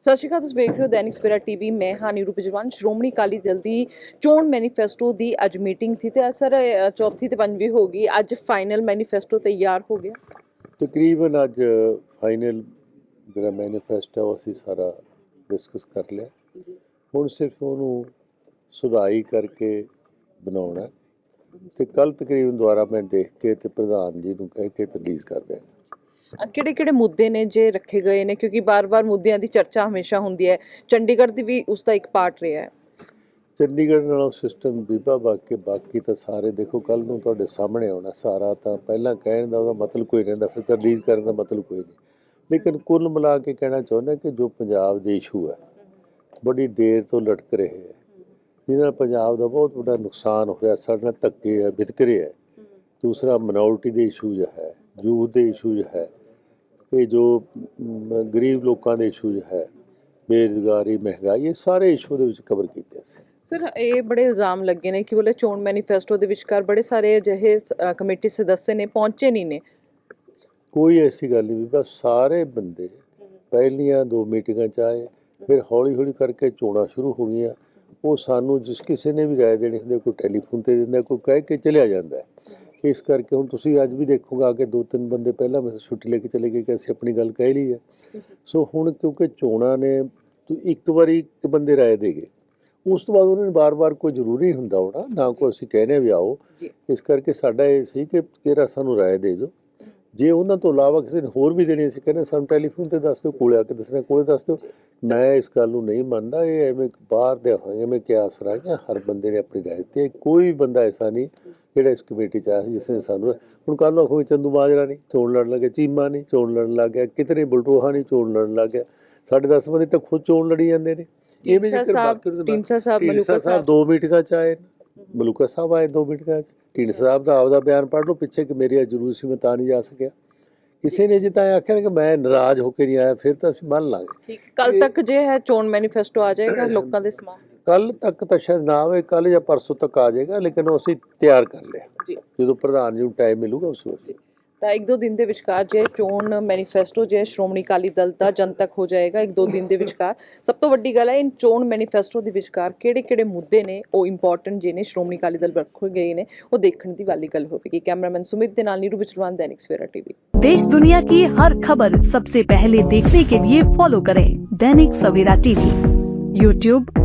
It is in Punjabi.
ਸਤਿ ਸ਼੍ਰੀ ਅਕਾਲ ਤੁਸੀਂ ਵੇਖ ਰਹੇ ਹੋ ਦੈਨਿਕ ਸਵੇਰਾ ਟੀਵੀ। ਮੈਂ ਹਾਂ ਨੀਰੂ ਬਿਜਵਾਨ। ਸ਼੍ਰੋਮਣੀ ਅਕਾਲੀ ਦਲ ਦੀ ਚੋਣ ਮੈਨੀਫੈਸਟੋ ਦੀ ਅੱਜ ਮੀਟਿੰਗ ਸੀ ਤੇ ਸਰ ਚੌਥੀ ਤੇ ਪੰਜਵੀਂ ਹੋ ਗਈ। ਅੱਜ ਫਾਈਨਲ ਮੈਨੀਫੈਸਟੋ ਤਿਆਰ ਹੋ ਗਿਆ। ਤਕਰੀਬਨ ਅੱਜ ਫਾਈਨਲ ਜਿਹੜਾ ਮੈਨੀਫੈਸਟੋ ਉਹ ਅਸੀਂ ਸਾਰਾ ਡਿਸਕਸ ਕਰ ਲਿਆ। ਹੁਣ ਸਿਰਫ ਉਹਨੂੰ ਸੁਧਾਈ ਕਰਕੇ ਬਣਾਉਣਾ। ਤੇ ਕੱਲ ਤਕਰੀਬਨ ਦੁਆਰਾ ਮੈਂ ਦੇਖ ਕੇ ਤੇ ਪ੍ਰਧਾਨ ਜੀ ਨੂੰ ਕਹਿ ਕੇ ਰਿਲੀਜ਼ ਕਰ ਦਿਆਂਗਾ। ਕਿਹੜੇ ਕਿਹੜੇ ਮੁੱਦੇ ਨੇ ਜੇ ਰੱਖੇ ਗਏ ਨੇ? ਕਿਉਂਕਿ ਬਾਰ-ਬਾਰ ਮੁੱਦਿਆਂ ਦੀ ਚਰਚਾ ਹਮੇਸ਼ਾ ਹੁੰਦੀ ਹੈ। ਚੰਡੀਗੜ੍ਹ ਦੀ ਵੀ ਉਸ ਦਾ ਇੱਕ ਪਾਰਟ ਰਿਹਾ ਹੈ। ਚੰਡੀਗੜ੍ਹ ਨਾਲੋਂ ਸਿਸਟਮ ਬੀਬਾ ਬਾਕੀ ਬਾਕੀ ਤਾਂ ਸਾਰੇ ਦੇਖੋ ਕੱਲ ਨੂੰ ਤੁਹਾਡੇ ਸਾਹਮਣੇ ਆਉਣਾ ਸਾਰਾ ਤਾਂ ਪਹਿਲਾਂ ਕਹਿਣ ਦਾ ਉਹਦਾ ਮਤਲਬ ਕੋਈ ਰਹਿੰਦਾ ਫਿਰ ਤਾਂ ਰਿਲੀਜ਼ ਕਰਨ ਦਾ ਮਤਲਬ ਕੋਈ ਨਹੀਂ। ਲੇਕਿਨ ਕੁੱਲ ਮਿਲਾ ਕੇ ਕਹਿਣਾ ਚਾਹੁੰਦਾ ਕਿ ਜੋ ਪੰਜਾਬ ਦੇ ਇਸ਼ੂ ਹੈ, ਬੜੀ ਦੇਰ ਤੋਂ ਲਟਕ ਰਹੇ ਹੈ। ਜਿਹਦੇ ਨਾਲ ਪੰਜਾਬ ਦਾ ਬਹੁਤ ਵੱਡਾ ਨੁਕਸਾਨ ਹੋ ਰਿਹਾ, ਸਾਡੇ ਨਾਲ ਧੱਕੇ ਹੈ ਵਿਤਕਰੇ ਹੈ। ਦੂਸਰਾ ਮਿਨੋਰਟੀ ਦੇ ਇਸ਼ੂਜ਼ ਹੈ। ਯੂਥ ਦੇ ਇਸ਼ੂਜ਼ ਹੈ ਇਹ ਜੋ ਗਰੀਬ ਲੋਕਾਂ ਦੇ ਇਸ਼ੂਜ਼ ਹੈ ਬੇਰੁਜ਼ਗਾਰੀ ਮਹਿੰਗਾਈ ਇਹ ਸਾਰੇ ਇਸ਼ੂ ਦੇ ਵਿੱਚ ਕਵਰ ਕੀਤੇ ਸੀ। ਸਰ ਇਹ ਬੜੇ ਇਲਜ਼ਾਮ ਲੱਗੇ ਨੇ ਕਿ ਬੋਲੇ ਚੋਣ ਮੈਨੀਫੈਸਟੋ ਦੇ ਵਿਚਕਾਰ ਬੜੇ ਸਾਰੇ ਅਜਿਹੇ ਕਮੇਟੀ ਸਦੱਸਿਆ ਨੇ ਪਹੁੰਚੇ ਨਹੀਂ ਨੇ। ਕੋਈ ਐਸੀ ਗੱਲ ਨਹੀਂ ਬਸ ਸਾਰੇ ਬੰਦੇ ਪਹਿਲੀਆਂ ਦੋ ਮੀਟਿੰਗਾਂ ਚ ਆਏ ਫਿਰ ਹੌਲੀ ਹੌਲੀ ਕਰਕੇ ਚੋਣਾਂ ਸ਼ੁਰੂ ਹੋ ਗਈਆਂ। ਉਹ ਸਾਨੂੰ ਜਿਸ ਕਿਸੇ ਨੇ ਵੀ ਰਾਏ ਦੇਣੀ ਹੁੰਦੀ ਕੋਈ ਟੈਲੀਫੋਨ ਤੇ ਦਿੰਦਾ ਕੋਈ ਕਹਿ ਕੇ ਚਲਿਆ ਜਾਂਦਾ ਹੈ ਇਸ ਕਰਕੇ ਹੁਣ ਤੁਸੀਂ ਅੱਜ ਵੀ ਦੇਖੋਗੇ ਅੱਗੇ ਦੋ ਤਿੰਨ ਬੰਦੇ ਪਹਿਲਾਂ ਮੇਰੇ ਛੁੱਟੀ ਲੈ ਕੇ ਚਲੇ ਗਏ ਕਿ ਅਸੀਂ ਆਪਣੀ ਗੱਲ ਕਹਿ ਲਈ ਹੈ। ਸੋ ਹੁਣ ਕਿਉਂਕਿ ਚੋਣਾਂ ਨੇ ਤੂੰ ਇੱਕ ਵਾਰੀ ਇੱਕ ਬੰਦੇ ਰਾਏ ਦੇ ਗਏ। ਉਸ ਤੋਂ ਬਾਅਦ ਉਹਨਾਂ ਨੇ ਬਾਰ-ਬਾਰ ਕੋਈ ਜ਼ਰੂਰੀ ਹੁੰਦਾ ਹੋਣਾ ਨਾ ਕੋਈ ਅਸੀਂ ਕਹਿੰਦੇ ਵੀ ਆਓ। ਇਸ ਕਰਕੇ ਸਾਡਾ ਇਹ ਸੀ ਕਿ ਕਿਹੜਾ ਸਾਨੂੰ ਰਾਏ ਦੇ ਜੋ ਜੇ ਉਹਨਾਂ ਤੋਂ ਇਲਾਵਾ ਕਿਸੇ ਨੇ ਹੋਰ ਵੀ ਦੇਣੀ ਸੀ ਕਹਿੰਦੇ ਸਾਨੂੰ ਟੈਲੀਫੋਨ ਤੇ ਦੱਸ ਦਿਓ ਕੋਲੇ ਆ ਕੇ ਦੱਸਣਾ ਕੋਲੇ ਦੱਸ ਦਿਓ। ਮੈਂ ਇਸ ਗੱਲ ਨੂੰ ਨਹੀਂ ਮੰਨਦਾ ਇਹ ਐਵੇਂ ਬਾਹਰ ਦੇ ਹੋਏ ਐਵੇਂ ਕਿਆਸ ਰਹਿ ਗਿਆ ਹਰ ਬੰਦੇ ਨੇ ਆਪਣੀ ਰਾਏ ਤੇ ਕੋਈ ਬੰਦਾ ਐਸਾ ਨਹੀਂ ਜਿਹੜਾ ਇਸ ਕਮੇਟੀ ਚ ਆਇਆ ਸੀ ਜਿਸ ਨੇ ਸਾਨੂੰ ਹੁਣ ਕੱਲ ਕੋਈ ਚੰਦੂ ਮਾਜਰਾ ਨਹੀਂ ਚੋਣ ਲੜਨ ਲੱਗੇ ਚੀਮਾ ਨਹੀਂ ਚੋਣ ਲੜਨ ਲੱਗ ਗਿਆ ਕਿਤਨੇ ਬਲਟੋਹਾ ਨਹੀਂ ਚੋਣ ਲੜਨ ਲੱਗ ਗਿਆ। ਸਾਡੇ 10 ਬੰਦੇ ਤਾਂ ਖੁਦ ਚੋਣ ਲੜੀ ਜਾਂਦੇ ਨੇ। ਇਹ ਵੀ ਜ਼ਿਕਰ ਬਾਕੀ ਉਹਦੇ ਢੀਂਡਸਾ ਸਾਹਿਬ ਮਲੂਕਾ ਸਾਹਿਬ ਦੋ ਮੀਟਿੰਗਾਂ ਚ ਆਏ। ਮਲੂਕਾ ਸਾਹਿਬ ਆਏ ਦੋ ਮੀਟਿੰਗਾਂ ਚ। ਢੀਂਡਸਾ ਸਾਹਿਬ ਦਾ ਆਪਦਾ ਬਿਆਨ ਪੜ੍ਹ ਲਓ ਪਿੱਛੇ ਕਿ ਮੇਰੀ ਜ਼ਰੂਰ ਸੀ ਮੈਂ ਤਾਂ ਨਹੀਂ ਜਾ ਸਕਿਆ। ਕਿਸੇ ਨੇ ਜਿੱਦਾਂ ਆਖਿਆ ਕਿ ਮੈਂ ਨਾਰਾਜ਼ ਹੋ ਕੇ ਨਹੀਂ ਆਇਆ ਫਿਰ ਤਾਂ ਅਸੀਂ ਮੰਨ ਲਾਂਗੇ। ਠੀਕ ਕੱਲ ਤੱਕ ਜੇ ਹੈ ਚੋਣ ਮੈਨੀਫੈਸਟੋ ਆ ਜਾਏਗਾ ਲੋਕਾਂ ਦੇ ਸਮਾਨ ਕੱਲ ਤੱਕ ਤਾਂ ਸ਼ਾਇਦ ਨਾ ਆਵੇ ਕੱਲ ਜਾਂ ਪਰਸੋਂ ਤੱਕ ਆ ਜਾਏਗਾ ਲੇਕਿਨ ਉਹ ਅਸੀਂ ਤਿਆਰ ਕਰ ਲਿਆ ਜੀ ਜਦੋਂ ਪ੍ਰਧਾਨ ਜੀ ਨੂੰ ਟਾਈਮ ਮਿਲੂਗਾ ਉਸ ਵੇਲੇ ਤਾਂ ਇੱਕ ਦੋ ਦਿਨ ਦੇ ਵਿਚਕਾਰ ਜੇ ਚੋਣ ਮੈਨੀਫੈਸਟੋ ਜੇ ਸ਼੍ਰੋਮਣੀ ਅਕਾਲੀ ਦਲ ਦਾ ਜਨਤਕ ਹੋ ਜਾਏਗਾ ਇੱਕ ਦੋ ਦਿਨ ਦੇ ਵਿਚਕਾਰ ਸਭ ਤੋਂ ਵੱਡੀ ਗੱਲ ਹੈ ਇਨ ਚੋਣ ਮੈਨੀਫੈਸਟੋ ਦੇ ਵਿਚਕਾਰ ਕਿਹੜੇ ਕਿਹੜੇ ਮੁੱਦੇ ਨੇ ਉਹ ਇੰਪੋਰਟੈਂਟ ਜੇ ਨੇ ਸ਼੍ਰੋਮਣੀ ਅਕਾਲੀ ਦਲ ਰੱਖੇ ਗਏ ਨੇ ਉਹ ਦੇਖਣ ਦੀ ਵਾਲੀ ਗੱਲ ਹੋਵੇਗੀ ਕੈਮਰਾਮੈਨ ਸੁਮਿਤ ਦੇ ਨਾਲ ਨੀਰੂ ਬਿਚਰਵਾਨ ਦੈਨਿਕ ਸਵੇਰਾ ਟੀਵੀ देश दुनिया की हर खबर सबसे पहले देखने के लिए फॉलो करें दैनिक सवेरा टीवी यूट्यूब